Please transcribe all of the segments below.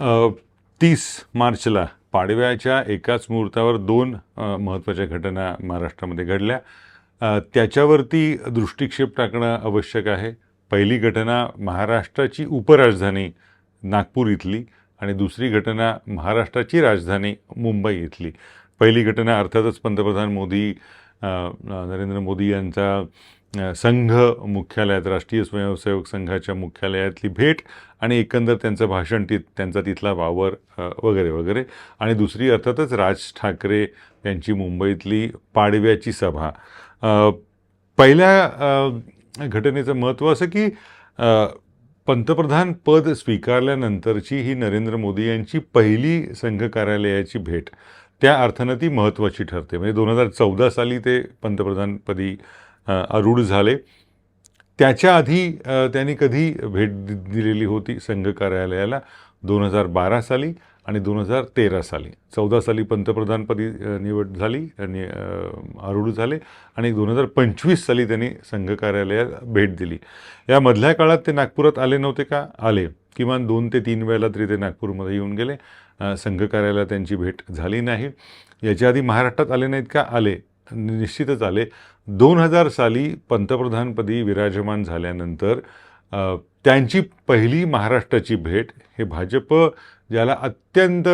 तीस मार्चला पाडव्याच्या एकाच मुहूर्तावर दोन महत्त्वाच्या घटना महाराष्ट्रामध्ये घडल्या. त्याच्यावरती दृष्टिक्षेप टाकणं आवश्यक आहे. पहिली घटना महाराष्ट्राची उपराजधानी नागपूर इथली आणि दुसरी घटना महाराष्ट्राची राजधानी मुंबई इथली. पहिली घटना अर्थातच पंतप्रधान मोदी नरेंद्र मोदी यांचा संघ मुख्यालयात राष्ट्रीय स्वयंसेवक संघाच्या मुख्यालयातली भेट आणि एकंदर त्यांचं भाषण ति त्यांचा तिथला वावर वगैरे वगैरे. आणि दुसरी अर्थातच राज ठाकरे यांची मुंबईतली पाडव्याची सभा. पहिल्या घटनेचं महत्त्व असं की पंतप्रधान पद स्वीकारल्यानंतरची ही नरेंद्र मोदी यांची पहिली संघ कार्यालयाची भेट. त्या अर्थानं ती महत्त्वाची ठरते. म्हणजे दोन हजार चौदा साली ते पंतप्रधानपदी आरूढ झाले. त्याच्या आधी त्यांनी कधी भेट दि दिलेली होती संघ कार्यालयाला? दोन हजार बारा साली आणि दोन हजार तेरा साली. चौदा साली पंतप्रधानपदी निवड झाली आणि आरूढ झाले आणि दोन हजार पंचवीस साली त्यांनी संघ कार्यालयात भेट दिली. या मधल्या काळात ते नागपुरात आले नव्हते का? आले. किमान दोन ते तीन वेळेला तरी ते नागपूरमध्ये येऊन गेले. संघ कार्यालयात त्यांची भेट झाली नाही. याच्या आधी महाराष्ट्रात आले नाहीत का? आले. निश्चितच आले. दोन हजार साली पंतप्रधानपदी विराजमान झाल्यानंतर त्यांची पहिली महाराष्ट्राची भेट हे भाजप ज्याला अत्यंत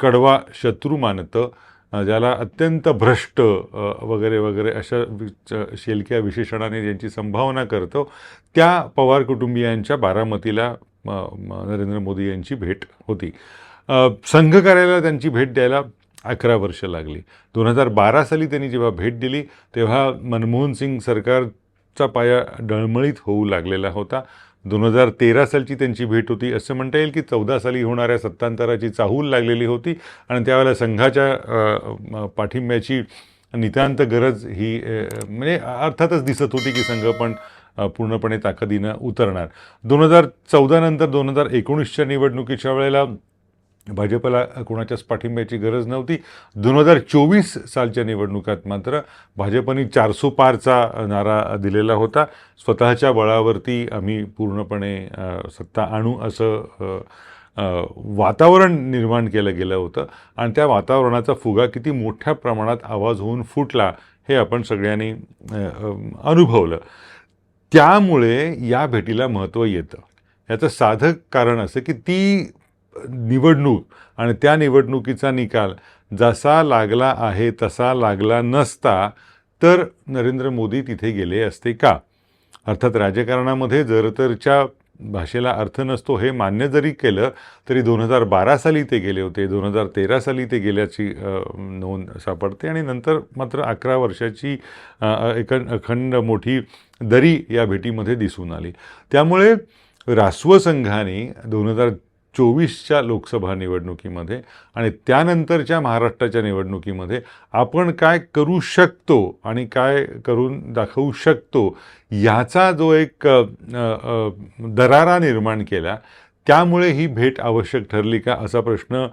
कडवा शत्रू मानतं ज्याला अत्यंत भ्रष्ट वगैरे वगैरे अशा शेलक्या विशेषणाने ज्यांची संभावना करतो त्या पवार कुटुंबियांच्या बारामतीला नरेंद्र मोदी यांची भेट होती. संघ कार्यालयाला त्यांची भेट द्यायला अकरा वर्ष लागली. दोन हजार बारा साली त्यांनी जेव्हा भेट दिली तेव्हा मनमोहन सिंग सरकारचा पाया डळमळीत होऊ लागलेला होता. दोन हजार तेरा सालची त्यांची भेट होती. असं म्हणता येईल की चौदा साली होणाऱ्या सत्तांतराची चाहूल लागलेली होती आणि त्यावेळेला संघाच्या पाठिंब्याची नितांत गरज ही म्हणजे अर्थातच दिसत होती की संघ पण पूर्णपणे ताकदीनं उतरणार. दोन हजार चौदानंतर दोन हजार एकोणीसच्या निवडणुकीच्या वेळेला भाजपला कोणाच्याच पाठिंब्याची गरज नव्हती. दोन हजार चोवीस सालच्या निवडणुकात मात्र भाजपने चारसो पारचा नारा दिलेला होता. स्वतःच्या बळावरती आम्ही पूर्णपणे सत्ता आणू असं वातावरण निर्माण केलं गेलं होतं. आणि त्या वातावरणाचा फुगा किती मोठ्या प्रमाणात आवाज होऊन फुटला हे आपण सगळ्यांनी अनुभवलं. त्यामुळे या भेटीला महत्त्व येतं. याचं साधक कारण असं की ती निवडणूक आणि त्या निवडणुकीचा निकाल जसा लागला आहे तसा लागला नसता तर नरेंद्र मोदी तिथे गेले असते का? अर्थात राजकारणामध्ये जर तरच्या भाषेला अर्थ नसतो हे मान्य जरी केलं तरी दोन हजार बारा साली ते गेले होते दोन हजार तेरा साली ते गेल्याची नोंद सापडते आणि नंतर मात्र अकरा वर्षाची एक अखंड मोठी दरी या भेटीमध्ये दिसून आली. त्यामुळे रासव संघाने दोन हजार चोवीसच्या लोकसभा निवडणुकीमध्ये आणि त्यानंतरच्या महाराष्ट्राच्या निवडणुकीमध्ये आपण काय करू शकतो आणि काय करून दाखवू शकतो याचा जो एक दरारा निर्माण केला त्यामुळे ही भेट आवश्यक ठरली का असा प्रश्न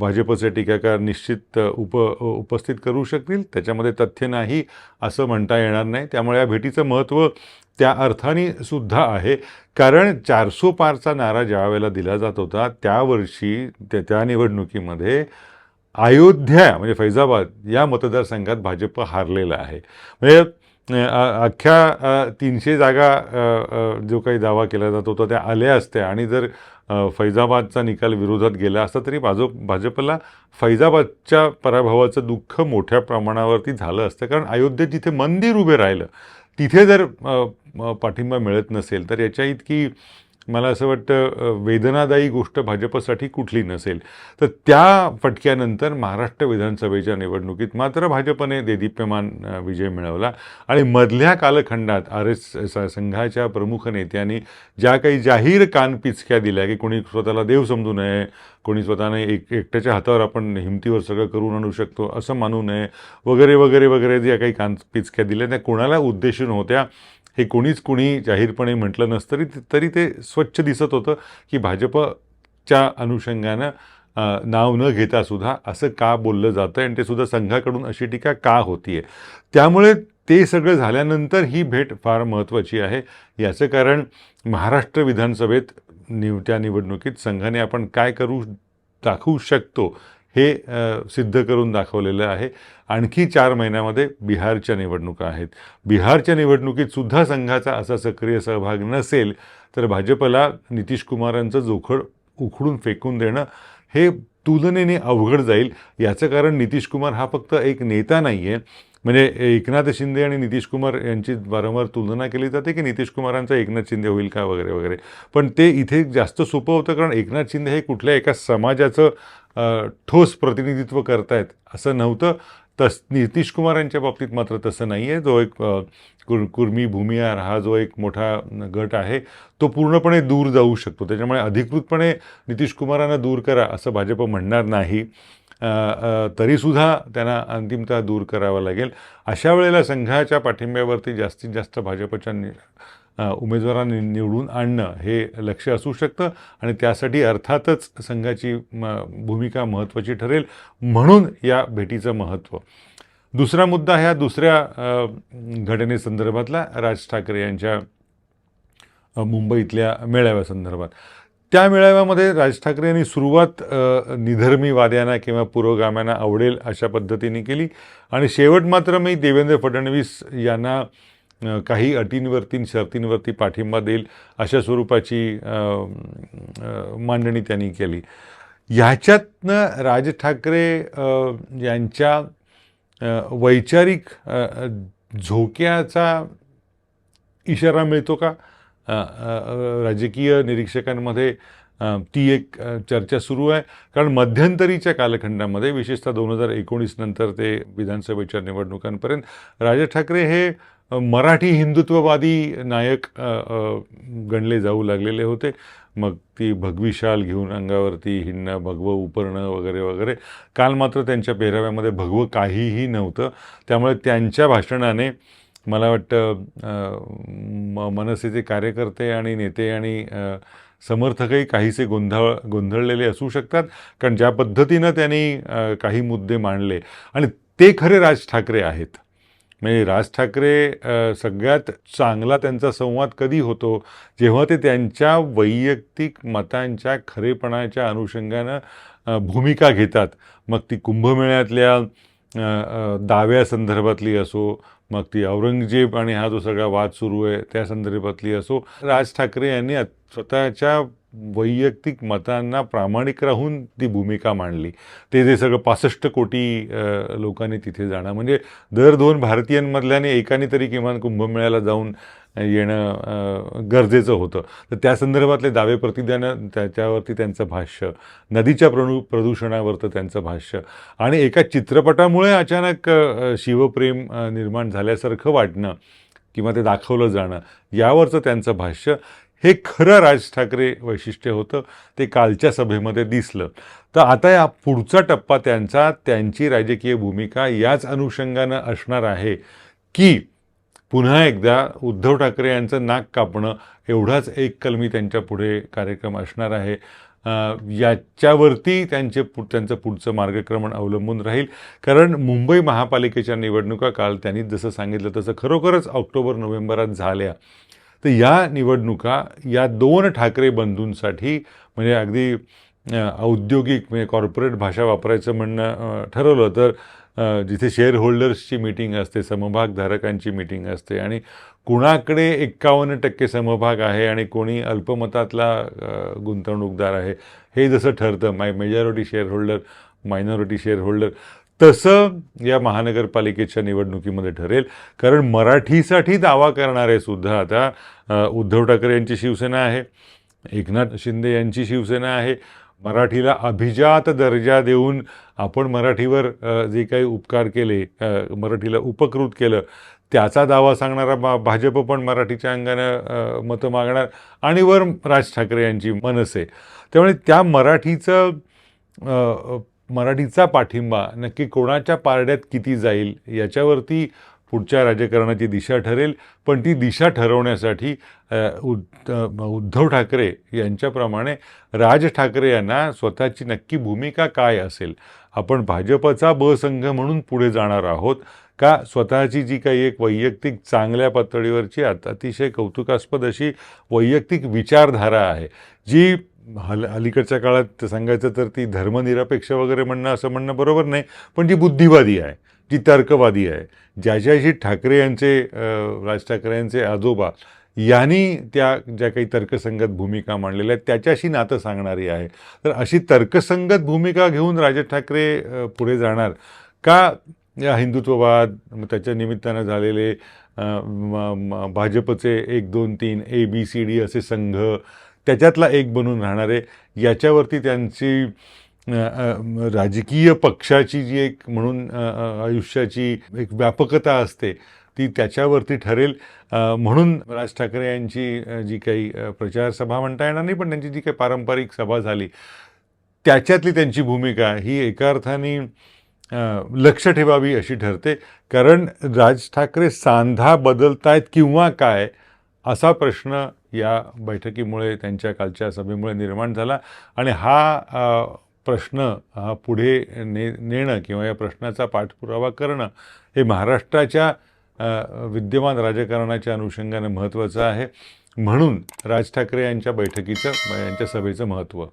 भाजपचे टीकाकार निश्चित उप उपस्थित करू शकतील. त्याच्यामध्ये तथ्य नाही असं म्हणता येणार नाही. त्यामुळे या भेटीचं महत्त्व त्या अर्थाने सुद्धा आहे. कारण चारसो पारचा नारा ज्या वेळेला दिला जात होता त्यावर्षी त्या त्या निवडणुकीमध्ये अयोध्या म्हणजे फैजाबाद या मतदारसंघात भाजप हारलेला आहे. म्हणजे अख्ख्या तीनशे जागा जो काही दावा केला जात होता त्या आल्या असत्या. आणि जर फैजाबादचा निकाल विरोधात गेला असता तरी भाजप भाजपला फैजाबादच्या पराभवाचं दुःख मोठ्या प्रमाणावरती झालं असतं. कारण अयोध्येत जिथे मंदिर उभे राहिलं तिथे जर पाठिंबा मिळत नसेल तर याच्या इतकी मला असं वाटतं वेदनादायी गोष्ट भाजपसाठी कुठली नसेल. तर त्या फटक्यानंतर महाराष्ट्र विधानसभेच्या निवडणुकीत मात्र भाजपने देदीप्यमान विजय मिळवला. आणि मधल्या कालखंडात आर एस संघाच्या प्रमुख नेत्यांनी ज्या काही जाहीर कानपिचक्या दिल्या की कोणी स्वतःला देव समजू नये कोणी स्वतःने एक एकट्याच्या हातावर आपण हिमतीवर सगळं करून आणू शकतो असं मानू नये वगैरे वगैरे वगैरे ज्या काही कानपिचक्या दिल्या त्या कोणाला उद्देशून होत्या हे कोणीच कोणी जाहीरपणे म्हटलं नसतं तरी तरी ते स्वच्छ दिसत होतं की भाजपच्या अनुषंगानं नाव न घेता सुद्धा असं का बोललं जातं आणि ते सुद्धा संघाकडून अशी टीका का होतीये? त्यामुळे ते सगळं झाल्यानंतर ही भेट फार महत्त्वाची आहे. याचं कारण महाराष्ट्र विधानसभेत निव त्या निवडणुकीत संघाने आपण काय करू दाखवू शकतो हे सिद्ध करून दाखवलेलं आहे. आणखी चार महिन्यामध्ये बिहारच्या निवडणुका आहेत. बिहारच्या निवडणुकीतसुद्धा संघाचा असा सक्रिय सहभाग नसेल तर भाजपला नितीश कुमारांचं जोखड उखडून फेकून देणं हे तुलनेने अवघड जाईल. याचं कारण नितीश कुमार हा फक्त एक नेता नाही आहे म्हणजे एकनाथ शिंदे आणि नितीश कुमार यांची वारंवार तुलना केली जाते की नितीश कुमारांचा एकनाथ शिंदे होईल का वगैरे वगैरे. पण ते इथे जास्त सोपं होतं कारण एकनाथ शिंदे हे कुठल्या एका समाजाचं ठोस प्रतिनिधित्व करतायत असं नव्हतं. तस नितीश कुमार यांच्या बाबतीत मात्र तसं नाही आहे जो एक कुर कुर्मी भूमिहार हा जो एक मोठा गट आहे तो पूर्णपणे दूर जाऊ शकतो. त्याच्यामुळे अधिकृतपणे नितीश कुमारांना दूर करा असं भाजप म्हणणार नाही. तरीसुद्धा त्यांना अंतिमतः दूर करावा लागेल. अशा वेळेला संघाच्या पाठिंब्यावरती जास्तीत जास्त भाजपच्या नि उमेदवारांनी निवडून आणणं हे लक्ष असू शकतं आणि त्यासाठी अर्थातच संघाची भूमिका महत्त्वाची ठरेल म्हणून या भेटीचं महत्त्व. दुसरा मुद्दा ह्या दुसऱ्या घटनेसंदर्भातला. राज ठाकरे यांच्या मुंबईतल्या मेळाव्यासंदर्भात. त्या मेळाव्यामध्ये राज ठाकरे यांनी सुरुवात निधर्मी निधर्मीवाद्यांना किंवा पुरोगाम्यांना आवडेल अशा पद्धतीने केली. आणि शेवट मात्र मी देवेंद्र फडणवीस यांना काही अटींवरती शर्तींवरती पाठिंबा देईल अशा स्वरूपाची मांडणी त्यांनी केली. ह्याच्यातनं राज ठाकरे यांच्या वैचारिक झोक्याचा इशारा मिळतो का? राजकीय निरीक्षकांमध्ये ती एक चर्चा सुरू आहे. कारण मध्यंतरीच्या कालखंडामध्ये विशेषतः दोन हजार एकोणीस नंतर ते विधानसभेच्या निवडणुकांपर्यंत राज ठाकरे हे मराठी हिंदुत्ववादी नायक गणले जाऊ लागलेले होते. मग ती भगवी शाल घेऊन अंगावरती हिंडणं भगवं उपरणं वगैरे वगैरे. काल मात्र त्यांच्या पेहराव्यामध्ये भगवं काहीही नव्हतं. त्यामुळे त्यांच्या भाषणाने मला वाटतं मनसेचे कार्यकर्ते आणि नेते आणि समर्थकही काहीसे गोंधळ गोंधळलेले असू शकतात कारण ज्या पद्धतीनं त्यांनी काही मुद्दे मांडले आणि ते खरे राज ठाकरे आहेत. म्हणजे राज ठाकरे सगळ्यात चांगला त्यांचा संवाद कधी होतो? जेव्हा ते त्यांच्या वैयक्तिक मतांच्या खरेपणाच्या अनुषंगानं भूमिका घेतात. मग ती कुंभमेळ्यातल्या दाव्यासंदर्भातली असो मग ती औरंगजेब आणि हा जो सगळा वाद सुरू आहे त्या संदर्भातली असो राज ठाकरे यांनी स्वतःच्या वैयक्तिक मतांना प्रामाणिक राहून ती भूमिका मांडली. ते जे सगळं पासष्ट कोटी लोकांनी तिथे जाणं म्हणजे दर दोन भारतीयांमधल्याने एकाने तरी किमान कुंभमेळ्याला जाऊन येणं गरजेचं होतं. तर त्या संदर्भातले दावे प्रतिज्ञानं त्याच्यावरती त्यांचं भाष्य नदीच्या प्रणू प्रदूषणावरचं त्यांचं भाष्य आणि एका चित्रपटामुळे अचानक शिवप्रेम निर्माण झाल्यासारखं वाटणं किंवा ते दाखवलं जाणं यावरचं त्यांचं भाष्य हे खरं राज ठाकरे वैशिष्ट्य होतं. ते कालच्या सभेमध्ये दिसलं. तर आता या पुढचा टप्पा त्यांचा त्यांची राजकीय भूमिका याच अनुषंगानं असणार आहे की पुन्हा एकदा उद्धव ठाकरे यांचं नाक कापणं एवढाच एक कलमी त्यांच्या पुढे कार्यक्रम असणार आहे. याच्यावरती त्यांचे पु त्यांचं पुढचं मार्गक्रमण अवलंबून राहील. कारण मुंबई महापालिकेच्या निवडणुका काल त्यांनी जसं सांगितलं तसं खरोखरच ऑक्टोबर नोव्हेंबरात झाल्या. तर या निवडणुका या दोन ठाकरे बंधूंसाठी म्हणजे अगदी औद्योगिक म्हणजे कॉर्पोरेट भाषा वापरायचं म्हणणं ठरवलं तर जिथे शेअर होल्डर्सची मीटिंग असते समभागधारकांची मीटिंग असते आणि कुणाकडे एक्कावन्न टक्के समभाग आहे आणि कोणी अल्पमतातला गुंतवणूकदार आहे हे जसं ठरतं. My majority share holder minority share holder तसं या महानगरपालिकेच्या निवडणुकीमध्ये ठरेल. कारण मराठीसाठी दावा करणारे सुद्धा आता उद्धव ठाकरे यांची शिवसेना आहे एकनाथ शिंदे यांची शिवसेना आहे मराठीला अभिजात दर्जा देऊन आपण मराठीवर जे काही उपकार केले मराठीला उपकृत केलं त्याचा दावा सांगणारा भा भाजप पण मराठीच्या अंगानं मतं मागणार आणि वर राज ठाकरे यांची मनसे. त्यामुळे त्या मराठीचं मराठीचा पाठिंबा नक्की कोणाच्या पारड्यात किती जाईल याच्यावरती पुढच्या राजकारणाची दिशा ठरेल. पण ती दिशा ठरवण्यासाठी उद्धव ठाकरे यांच्याप्रमाणे राज ठाकरे यांना स्वतःची नक्की भूमिका काय असेल? आपण भाजपचा ब संघ म्हणून पुढे जाणार आहोत का स्वतःची जी काही एक वैयक्तिक चांगल्या पातळीवरची अतिशय कौतुकास्पद अशी वैयक्तिक विचारधारा आहे? जी हल अलीकडच्या काळात सांगायचं तर ती धर्मनिरपेक्ष वगैरे म्हणणं असं म्हणणं बरोबर नाही पण जी बुद्धिवादी आहे. ती तर्कवादी आहे. ज्याच्याशी ठाकरे यांचे राज ठाकरे यांचे आजोबा यांनी त्या ज्या काही तर्कसंगत भूमिका मांडलेल्या आहेत त्याच्याशी नातं सांगणारी आहे. तर अशी तर्कसंगत भूमिका घेऊन राज ठाकरे पुढे जाणार का? या हिंदुत्ववाद त्याच्या निमित्तानं झालेले भाजपचे एक दोन तीन ए बी सी डी असे संघ त्याच्यातला एक बनून राहणारे याच्यावरती त्यांची राजकीय पक्षाची जी एक म्हणून आयुष्याची एक व्यापकता असते ती त्याच्यावरती ठरेल. म्हणून राज ठाकरे यांची जी काही प्रचारसभा प्रचार सभा म्हणता येणार नाही पण त्यांची जी काही पारंपरिक सभा झाली त्याच्यातली त्यांची भूमिका ही एका अर्थाने लक्ष ठेवावी अशी ठरते. कारण राज ठाकरे सांधा बदलतायत किंवा काय असा प्रश्न या बैठकीमुळे त्यांच्या कालच्या सभेमुळे निर्माण झाला. आणि हा प्रश्न हा पुढे ने नेणं किंवा या प्रश्नाचा पाठपुरावा करणं हे महाराष्ट्राच्या विद्यमान राजकारणाच्या अनुषंगाने महत्त्वाचं आहे. म्हणून राज ठाकरे यांच्या बैठकीचं यांच्या सभेचं महत्त्व.